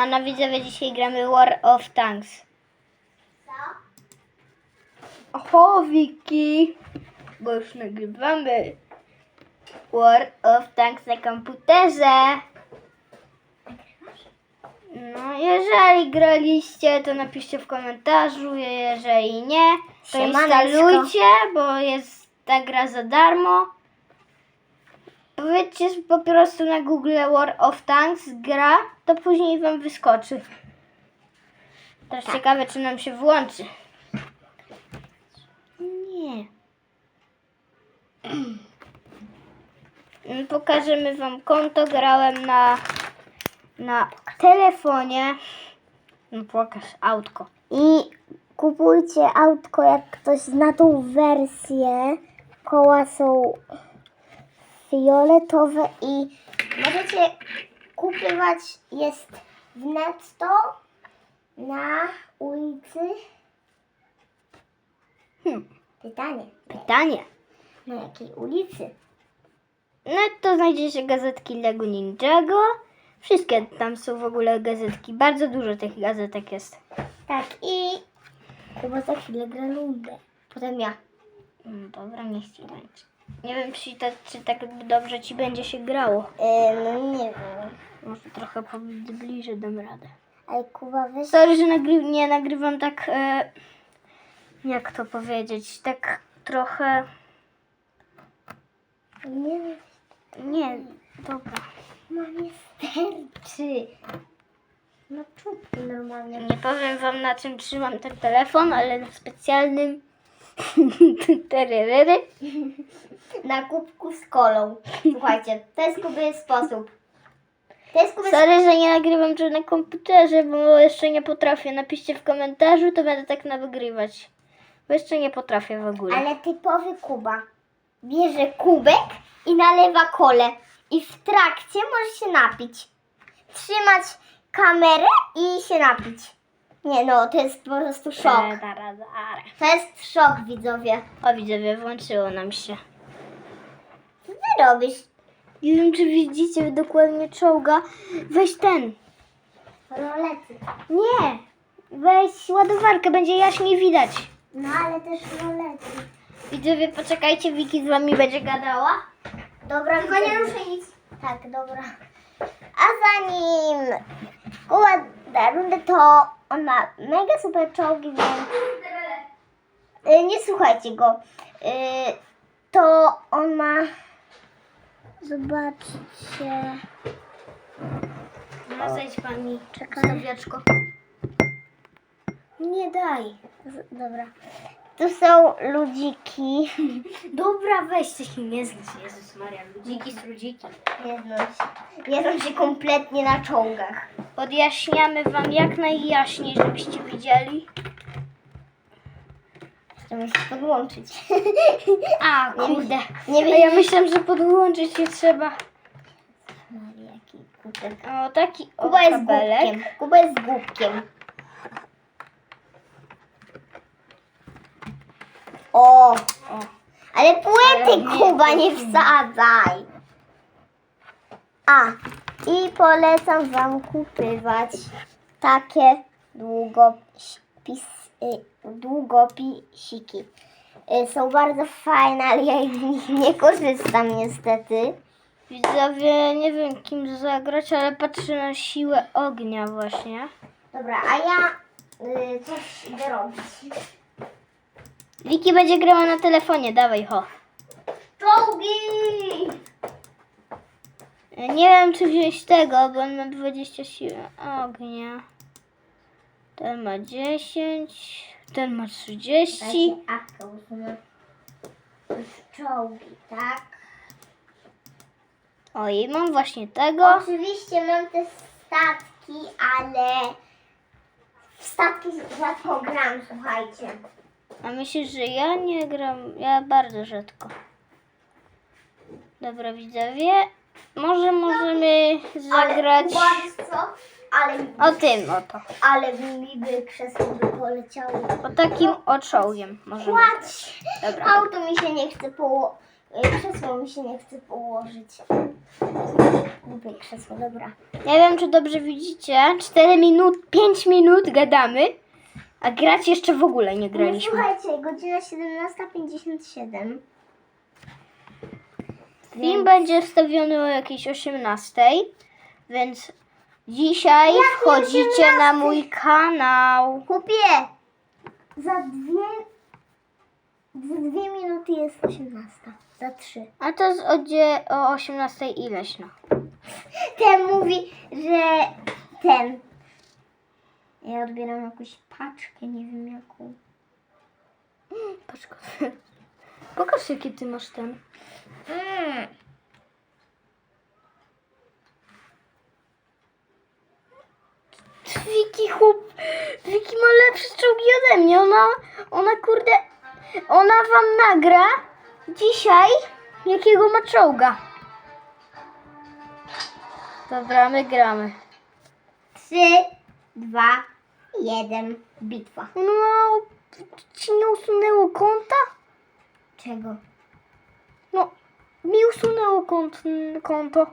A na widzowie dzisiaj gramy War of Tanks. O, Wiki! Bo już nagrywamy War of Tanks na komputerze. No, jeżeli graliście, to napiszcie w komentarzu. Jeżeli nie, to Siemaneczko. instalujcie, bo jest ta gra za darmo. Powiedzcie po prostu na Google War of Tanks gra, to później wam wyskoczy. Teraz ciekawe, czy nam się włączy. Nie. Pokażemy wam konto. Grałem na, na telefonie. No pokaż autko. I kupujcie autko, jak ktoś zna tą wersję. Koła są fioletowe i możecie kupywać jest w netto na ulicy. Hmm. Pytanie, Pytanie. na jakiej ulicy? No to znajdziecie gazetki Lego Ninjago. Wszystkie tam są w ogóle gazetki. Bardzo dużo tych gazetek jest. Tak i Kuba za chwilę gra. Potem ja. No dobra, niech ci będzie. Nie wiem, czy, ta, czy tak dobrze ci będzie się grało. E, no nie wiem. Może trochę powiedz bliżej dam radę. Ale Kuba weź Sorry, że nagry nie nagrywam tak. E, jak to powiedzieć? Tak trochę. Nie wiem. Nie, dobra. Mamie sterczy. No czubki normalnie. Nie powiem wam na czym trzymam ten telefon, ale na specjalnym. Tererery. Na kubku z kolą. Słuchajcie, to jest Kuby sposób. To jest Kuby Sorry, że nie nagrywam tu na komputerze, bo jeszcze nie potrafię. Napiszcie w komentarzu, to będę tak nawygrywać. Bo jeszcze nie potrafię w ogóle. Ale typowy Kuba. Bierze kubek i nalewa kolę. I w trakcie może się napić. Trzymać kamerę i się napić. Nie no, to jest po prostu szok. Tererery. To jest szok, widzowie. O, widzowie, włączyło nam się. Co ty robisz? Nie wiem, czy widzicie dokładnie czołga. Weź ten. Rolety. Nie. Weź ładowarkę, będzie jaśniej widać. No ale też rolety. Widzowie, poczekajcie, Wiki z wami będzie gadała. Dobra, tylko nie ruszę nic. Tak, dobra. A zanim da rundę, to on ma mega super czołgi, więc y, nie słuchajcie go. Y, to on ma zobaczcie No, zejdź pani. Czekaj. Stawiaczko. nie daj. Dobra. Tu są ludziki. Dobra, weź, ty się nie znasz. Jezus Maria, ludziki, strudziki. Nie znam się. Nie znam się kompletnie na czołgach. Podjaśniamy wam jak najjaśniej, żebyście widzieli. Chcę się podłączyć. A, kurde. nie A ja myślałam, że podłączyć się trzeba. Maria, jaki. O, taki o, Kuba jest kabelek. głupkiem. Kuba jest głupkiem. O! O. Ale płyty Ale nie, Kuba nie wsadzaj. A, i polecam wam kupywać takie długopis, y, długopisiki. Y, Są bardzo fajne, ale ja z nich nie korzystam niestety. Widzowie, nie wiem kim zagrać, ale patrzę na siłę ognia właśnie. Dobra, a ja y, coś idę robić. Wiki będzie grała na telefonie, dawaj ho. Czołgi! Nie wiem czy wziąć tego, bo on ma 20 siły ognia. Ten ma 10, ten ma 30. Dajcie apkę usunę. Czołgi, tak? Oj, mam właśnie tego. Oczywiście mam te statki, ale w statki rzadko gram, słuchajcie. A myślisz, że ja nie gram? Ja bardzo rzadko. Dobra widzowie, może możemy zagrać Ale, uważ co? Ale, o tym oto. ale mi by krzesło by poleciało. O takim oczołgiem możemy. Płać! Dobra. Auto mi się nie chce poło- Y, Krzesło mi się nie chce położyć. Lubię krzesło, dobra. Nie wiem, czy dobrze widzicie. 4 minut, 5 minut gadamy, a grać jeszcze w ogóle nie No, graliśmy. słuchajcie, godzina 17.57. Film będzie wstawiony o jakiejś 18, więc dzisiaj wchodzicie 18? na mój kanał. Kupię! Za dwie... Za dwie minuty jest 18. Za trzy. A to jest o, dzie- o 18 ileś, no. Ten mówi, że ten. Ja odbieram jakąś paczkę, nie wiem jaką. Patrz, pokaż jaki ty masz ten. Mm. Wiki chłop, Wiki ma lepsze czołgi ode mnie. Ona, ona kurde, ona wam nagra dzisiaj jakiego ma czołga. Dobra, my gramy. Trzy, dwa, jeden. Bitwa. No, ci nie usunęło konta? Czego? No, mi usunęło kont, konto.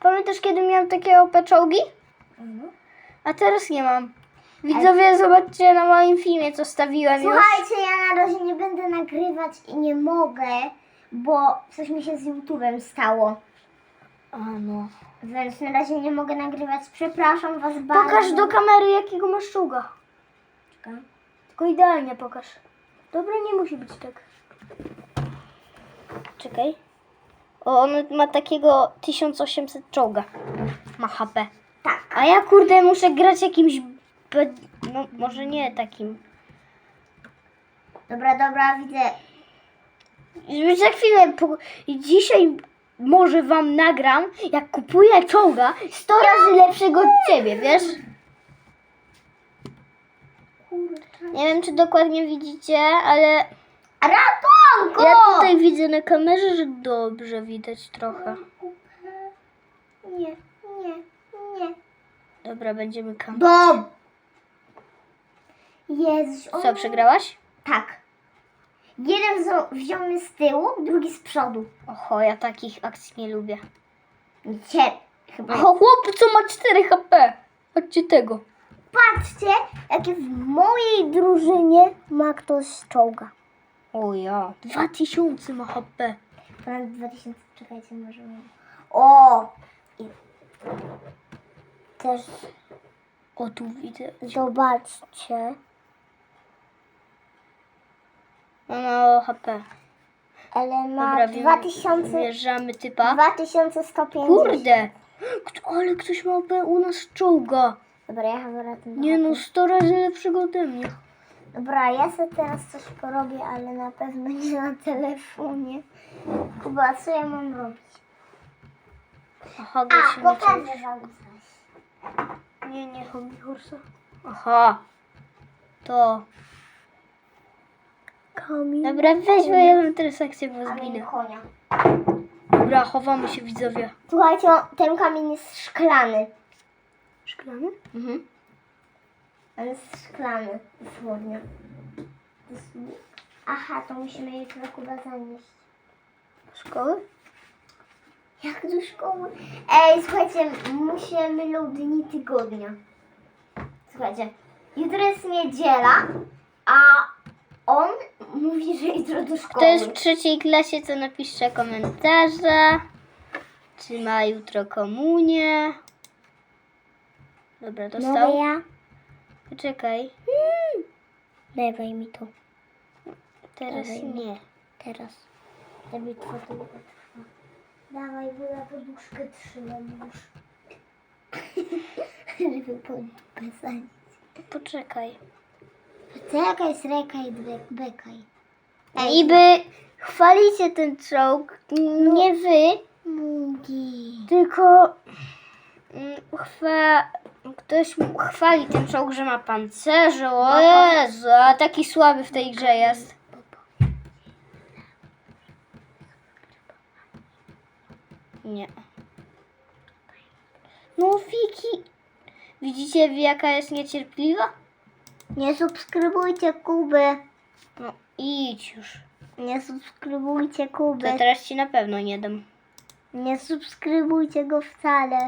Pamiętasz, kiedy miałem takie OP czołgi? A teraz nie mam. Widzowie, zobaczcie na moim filmie, co stawiłem już. Słuchajcie, ja na razie nie będę nagrywać i nie mogę, bo coś mi się z YouTube'em stało. A no. Więc na razie nie mogę nagrywać. Przepraszam was bardzo. Pokaż do kamery, jakiego masz czołga. Czekaj. Tylko idealnie pokaż. Dobra, nie musi być tak. Czekaj. O, on ma takiego 1800 czołga. Ma HP. Tak. A ja kurde muszę grać jakimś... Be... No, może nie takim. Dobra, dobra, widzę. Już za chwilę, po... dzisiaj może wam nagram, jak kupuję czołga 100 razy lepszego od ciebie, wiesz? Nie wiem, czy dokładnie widzicie, ale Ratunku! ja tutaj widzę na kamerze, że dobrze widać trochę. Nie, nie, nie. Dobra, będziemy kam. Bom! Jezus. Co, przegrałaś? Tak. Jeden wziął, wziął mnie z tyłu, drugi z przodu. Oho, ja takich akcji nie lubię. Cię, chyba. O, chłop, co ma 4 HP. Chodźcie tego. Patrzcie, jakie w mojej drużynie ma ktoś czołga. O ja, 2000 ma HP. Ponad 2000, czekajcie, może. O! I... Też O, tu widzę. zobaczcie. Ma mało HP. Ale ma Dobra, wiem- 2000, Wjeżdżamy typa. 2150. Kurde! Kto, ale ktoś ma OP u nas czołga. Dobra, ja chyba ratunku. Nie no, 100 razy lepszego ode mnie. Dobra, ja sobie teraz coś porobię, ale na pewno nie na telefonie. Kuba, co ja mam robić? Aha, A, go się nie pokażę wam coś. Nie, nie, hobby horsa. Aha. To. Kamień. Dobra, weź, bo ja mam teraz akcję w Kamień zginę. konia. Dobra, chowamy się widzowie. Słuchajcie, o, ten kamień jest szklany. Szklany? Mhm. On jest szklany, dosłownie. Dosłownie. Aha, to musimy jutro Kuba zanieść. Szkoły? Jak do szkoły? Ej, słuchajcie, musimy mieć dni tygodnia. Słuchajcie, jutro jest niedziela, a on mówi, że jutro do szkoły. Kto jest w trzeciej klasie, to napiszcie komentarze. Czy ma jutro komunię? Dobra, dostał. ja. Poczekaj. Dawaj mi to. Teraz Dawaj. nie. Teraz. Ta bitwa długo trwa. Dawaj, bo ja poduszkę trzymam już. Żeby pod dupę zanieść. Poczekaj. I dwe- bekaj? Niby chwalicie ten czołg, nie wy, Mugi. tylko mm, chwa, ktoś chwali ten czołg, że ma pancerze. O Jezu, a taki słaby w tej grze jest. Nie. No Wiki, widzicie jaka jest niecierpliwa? Nie subskrybujcie Kuby. No idź już. Nie subskrybujcie To Kubek. teraz ci na pewno nie dam. Nie subskrybujcie go wcale.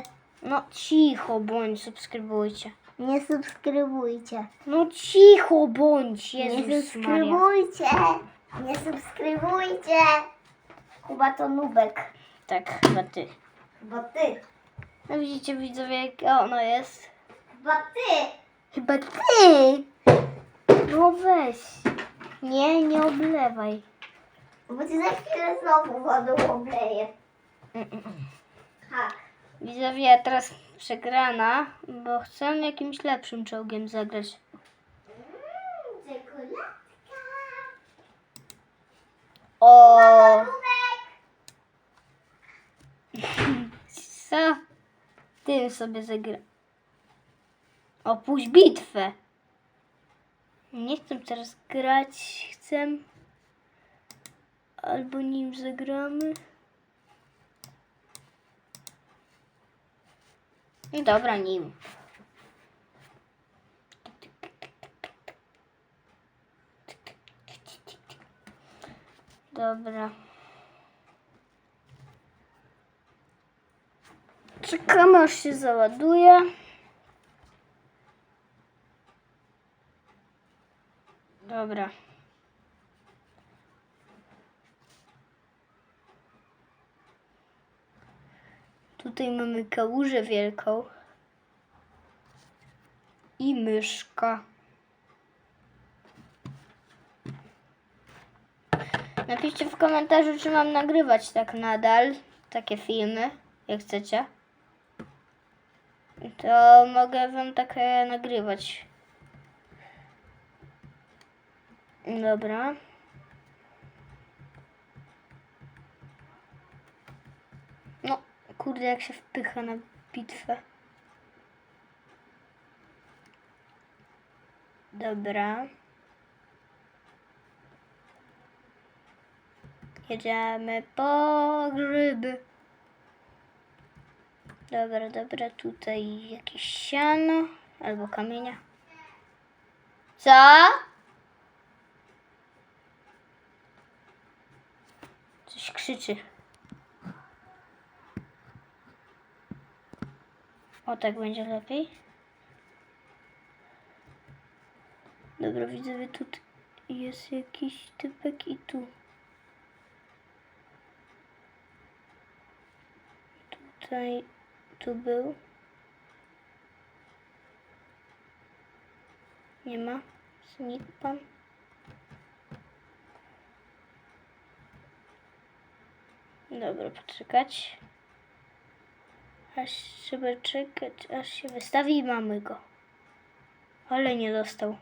No cicho bądź, subskrybujcie. Nie subskrybujcie. No cicho bądź, Nie Jezus Maria. subskrybujcie. Nie subskrybujcie. Kuba to nubek. Tak, chyba ty. Bo ty. No widzicie widzowie, jakie ono jest? Bo ty. Chyba ty! No weź. Nie, nie oblewaj. Bo ci za chwilę znowu wodą obleję. Tak. Widzowie, teraz przegrana, bo chcę jakimś lepszym czołgiem zagrać. Mm, czekoladka. O, co? Tym sobie zagra. Opuść bitwę. Nie chcę teraz grać, chcę... Albo nim zagramy. Dobra, nim. Dobra. Czekamy aż się załaduje. Dobra. Tutaj mamy kałużę wielką. I myszka. Napiszcie w komentarzu, czy mam nagrywać tak nadal takie filmy, jak chcecie. To mogę wam takie nagrywać. Dobra. No, kurde, jak się wpycha na bitwę. Dobra. Jedziemy po grzyby. Dobra, dobra, tutaj jakieś siano albo kamienia. Co? Krzyczy. O, tak będzie lepiej. Dobra, widzę, że tu jest jakiś typek i tu. Tutaj, tu był. Nie ma. Znikł pan. Dobra, poczekać. Aż trzeba czekać, aż się wystawi i mamy go. Ale nie dostał.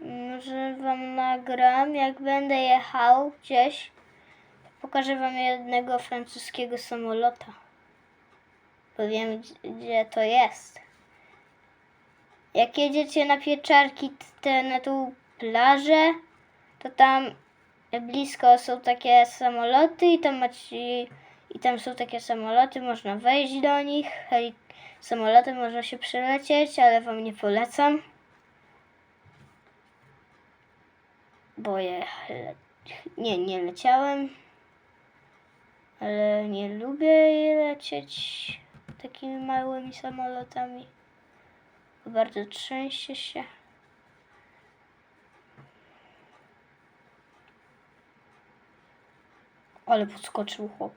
Może wam nagram, jak będę jechał gdzieś, pokażę wam jednego francuskiego samolota. Bo wiem, gdzie- gdzie to jest. Jak jedziecie na pieczarki, te, na tą plażę, to tam blisko są takie samoloty i tam macie, i tam są takie samoloty, można wejść do nich, heli, samolotem można się przelecieć, ale wam nie polecam. Bo je, nie, nie leciałem, ale nie lubię lecieć takimi małymi samolotami. Bardzo trzęsie się. Ale podskoczył chłop.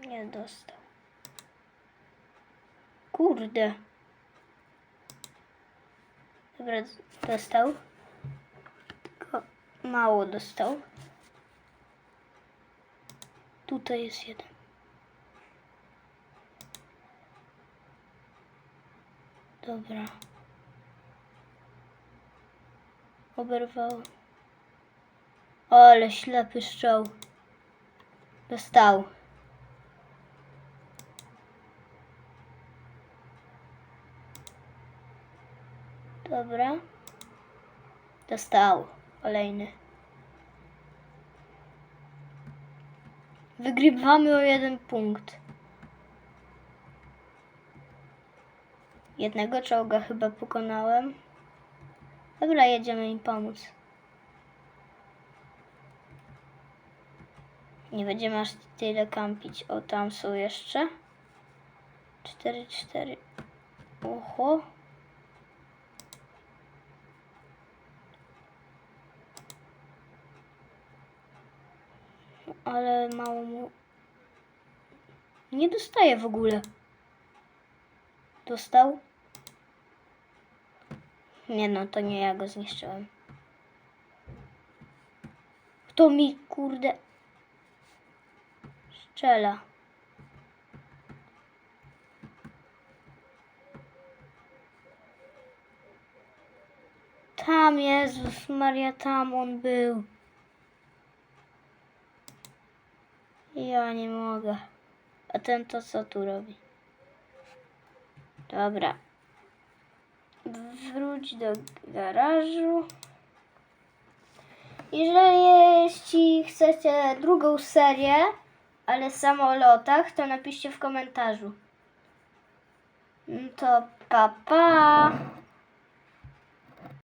Nie dostał. Kurde. Dobra, dostał. Mało dostał. Tutaj jest jeden. Dobra. Oberwał. Ale ślepy strzał. Dostał. Dobra. Dostał. Kolejny. Wygrywamy o jeden punkt. Jednego czołga chyba pokonałem. Dobra, jedziemy im pomóc. Nie będziemy aż tyle kampić. O, tam są jeszcze. Cztery, cztery. Oho. Ale mało mu... Nie dostaje w ogóle. Dostał? Nie no, to nie ja go zniszczyłem. Kto mi, kurde, strzela? Tam, Jezus Maria, tam on był. Ja nie mogę. A ten to co tu robi? Dobra. Wróć do garażu. Jeżeli jeśli chcecie drugą serię, ale samolotach, to napiszcie w komentarzu. No To pa pa.